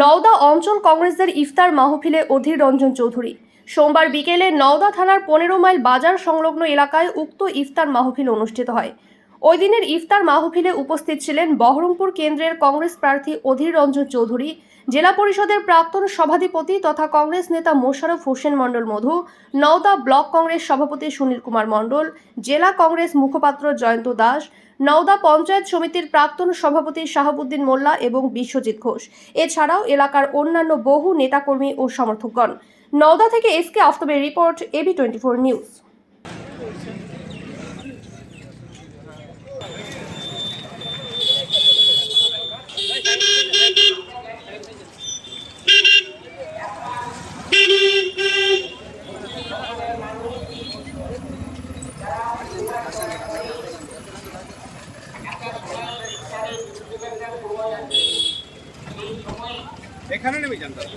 নওদা অঞ্চল কংগ্রেসের ইফতার মাহফিলে অধীর রঞ্জন চৌধুরী। সোমবার বিকেলে নওদা থানার পনেরো মাইল বাজার সংলগ্ন এলাকায় উক্ত ইফতার মাহফিল অনুষ্ঠিত হয়। ওই দিনের ইফতার মাহফিলে উপস্থিত ছিলেন বহরমপুর কেন্দ্রের কংগ্রেস প্রার্থী অধীর রঞ্জন চৌধুরী, জেলা পরিষদের প্রাক্তন সভাধিপতি তথা কংগ্রেস নেতা মোশারফ হোসেন মণ্ডল মধু, নওদা ব্লক কংগ্রেস সভাপতি সুনীল কুমার মণ্ডল, জেলা কংগ্রেস মুখপাত্র জয়ন্ত দাস, নওদা পঞ্চায়েত সমিতির প্রাক্তন সভাপতি শাহাবুদ্দিন মোল্লা এবং বিশ্বজিৎ ঘোষ। এছাড়াও এলাকার অন্যান্য বহু নেতাকর্মী ও সমর্থকগণ। নওদা থেকে SK আফতাবের report AB twenty four news এখানে নেমে যান দাদা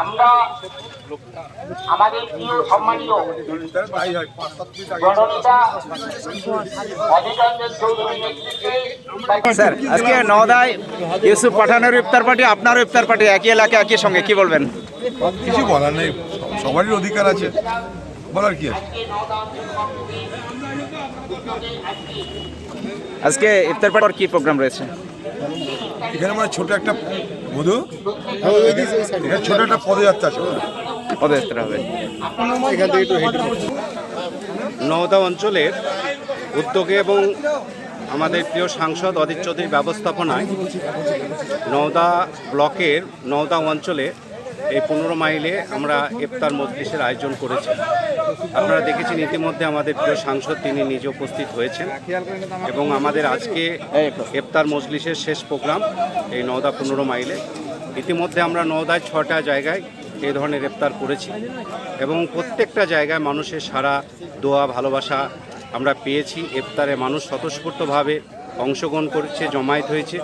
আমরা আমাদের প্রিয় সম্মানীয় হয় স্যার আজকে নওদায় ইউসুফ পাঠানের ইফতার পার্টি আপনারও ইফতার পার্টি একই এলাকা একই সঙ্গে কি বলবেন? কিছু বলার নেই সবারই অধিকার আছে। বলার কি আছে? আজকে ইফতার পার্টির কি প্রোগ্রাম রয়েছে? এখানে আমার ছোট একটা মধু। এখানে ছোট একটা পদযাত্রা আছে পদযাত্রা হবে। নওদা অঞ্চলের উদ্যোগে এবং আমাদের প্রিয় সাংসদ অদিত চৌধুরীর ব্যবস্থাপনায় নওদা ব্লকের নওদা অঞ্চলে এই পনেরো মাইলে আমরা ইফতার মজলিসের আয়োজন করেছি। আপনারা দেখেছেন ইতিমধ্যে আমাদের প্রিয় সাংসদ তিনি নিজে উপস্থিত হয়েছেন এবং আমাদের আজকে ইফতার মজলিসের শেষ প্রোগ্রাম এই নওদা পনেরো মাইলে। ইতিমধ্যে আমরা নওদায় ছটা জায়গায় এই ধরনের ইফতার করেছি এবং প্রত্যেকটা জায়গায় মানুষের সারা দোয়া, ভালোবাসা আমরা পেয়েছি। ইফতারে মানুষ স্বতঃস্ফূর্তভাবে অংশগ্রহণ করেছে, জমায়েত হয়েছে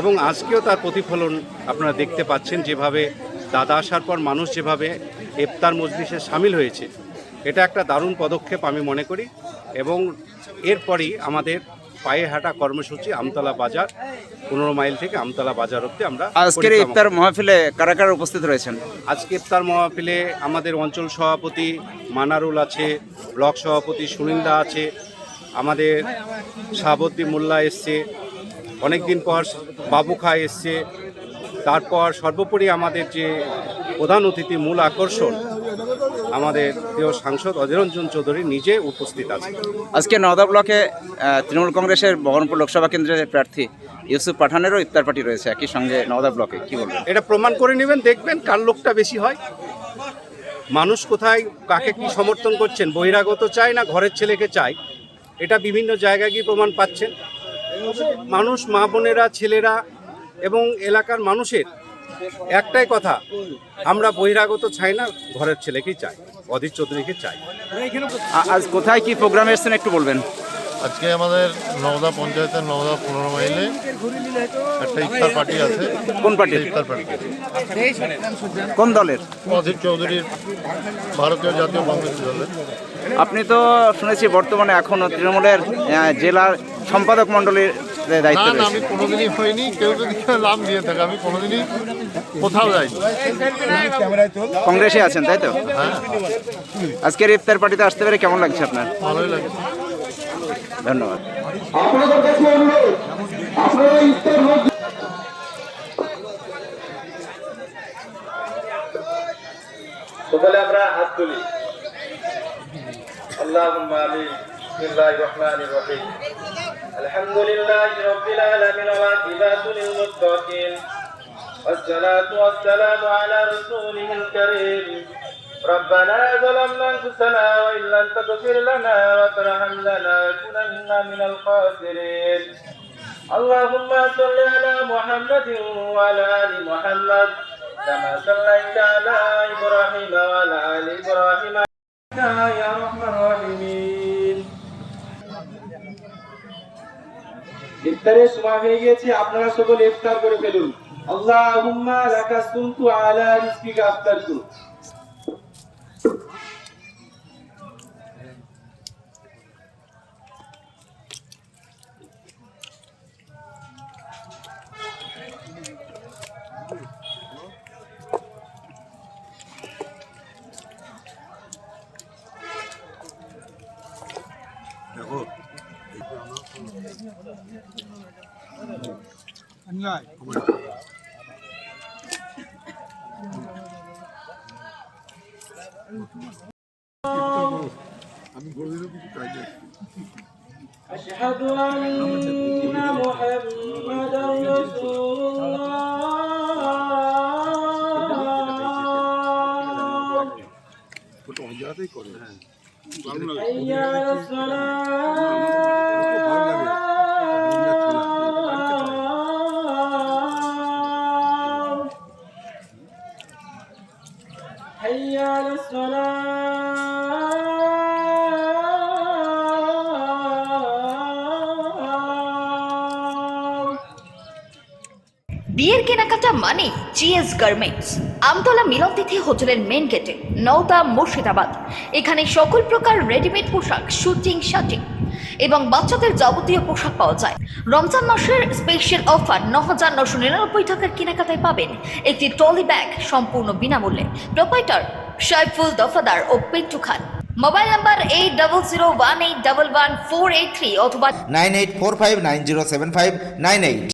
এবং আজকেও তার প্রতিফলন আপনারা দেখতে পাচ্ছেন যেভাবে দাদা আসার পর মানুষ যেভাবে ইফতার মজলিসে সামিল হয়েছে এটা একটা দারুণ পদক্ষেপ আমি মনে করি এবং এরপরই আমাদের পায়ে হাঁটা কর্মসূচি আমতলা বাজার পনেরো মাইল থেকে আমতলা বাজার অব্দি আমরা আজকের ইফতার মহফিলে কারা কারা উপস্থিত রয়েছেন? আজকে ইফতার মহাপিলে আমাদের অঞ্চল সভাপতি মানারুল আছে ব্লক সভাপতি সুনীলদা আছে আমাদের শাহাবুদ্দিন মোল্লা এসছে অনেকদিন পর বাবু খাঁ এসছে তারপর সর্বোপরি আমাদের যে প্রধান অতিথি মূল আকর্ষণ আমাদের প্রিয় সাংসদ অধীররঞ্জন চৌধুরী নিজে উপস্থিত আছে আজকে নওদা ব্লকে তৃণমূল কংগ্রেসের বহরমপুর লোকসভা কেন্দ্রের প্রার্থী ইউসুফ পাঠানেরও ইফতার পার্টি রয়েছে একই সঙ্গে নওদা ব্লকে। কি বলবেন? এটা প্রমাণ করে নেবেন দেখবেন কার লোকটা বেশি হয়। মানুষ কোথায় কাকে কি সমর্থন করছেন বহিরাগত চায় না ঘরের ছেলেকে চায়? এটা বিভিন্ন জায়গায় গিয়ে প্রমাণ পাচ্ছেন। মানুষ মা বোনেরা ছেলেরা এবং এলাকার মানুষের একটাই কথা আমরা বহিরাগত চাই না ঘরের ছেলেকেই চাই অধীর চৌধুরীকে চাই। আজ কোথায় কি প্রোগ্রামে এসেছেন একটু বলবেন। আজকে আমাদের নওদা পঞ্চায়েতের নওদা পনেরো মাইলে একটা ইফতার পার্টি আছে। কোন পার্টির ইফতার পার্টি। কোন দলের? অধীর চৌধুরীর ভারতীয় জাতীয় কংগ্রেস দলের। আপনি তো শুনেছি বর্তমানে এখনও তৃণমূলের জেলার সম্পাদক মণ্ডলীর দায়িত্ব না না আমি কোনোদিনই হইনি কেউ যদি নাম দিয়ে থাকে আমি কোনোদিনই কোথাও যাইনি। কংগ্রেসে আছেন তাই তো? আজকের ইফতার পার্টিতে আসতে পেরে কেমন লাগছে আপনার? ভালোই লাগছে। ধন্যবাদ। সকলে আমরা হাত তুলি। আল্লাহুম্মা আমিন। بسم الله الرحمن الرحيم. الحمد لله رب العالمين والعاقبة للمتقين. والصلاة والسلام على رسوله الكريم. ربنا ظلمنا أنفسنا وإن لم تغفر لنا وترحمنا لنكونن من الخاسرين. اللهم صل على محمد وعلى آل محمد كما صليت على إبراهيم وعلى آل إبراهيم يا رحمن الرحيم ইফতারের সময় হয়ে গিয়েছে আপনারা সকলে ইফতার করে ফেলুন। আল্লাহুম্মা আলা রিজকিকা আফতারতু। দেখো আমি করে দিলে কিছু চাইলে أشهد أن محمدا رسول الله Hayya al-salam. বিয়ের কেনাকাটা মানে জিএস গার্মেন্টস আমতলা মিলনতিথি হোটেলের মেন গেটে নওদা মুর্শিদাবাদ। এখানে সকল প্রকার রেডিমেড পোশাক শুটিং শাটিং এবং বাচ্চাদের যাবতীয় পোশাক পাওয়া যায়। রমজান মাসের স্পেশাল অফার ন হাজার নশো নিরানব্বই টাকার কেনাকাটায় পাবেন একটি ট্রলি ব্যাগ সম্পূর্ণ বিনামূল্যে। প্রোপাইটার সাইফুল দফাদার ও Pintu Khan. Mobile number eight double zero one eight double one four eight three অথবা nine eight four five nine zero seven five nine eight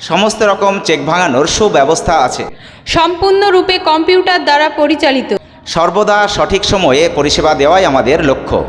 সমস্ত রকম চেক ভাঙানোর সুব্যবস্থা আছে। সম্পূর্ণরূপে কম্পিউটার দ্বারা পরিচালিত। সর্বদা সঠিক সময়ে পরিষেবা দেওয়াই আমাদের লক্ষ্য।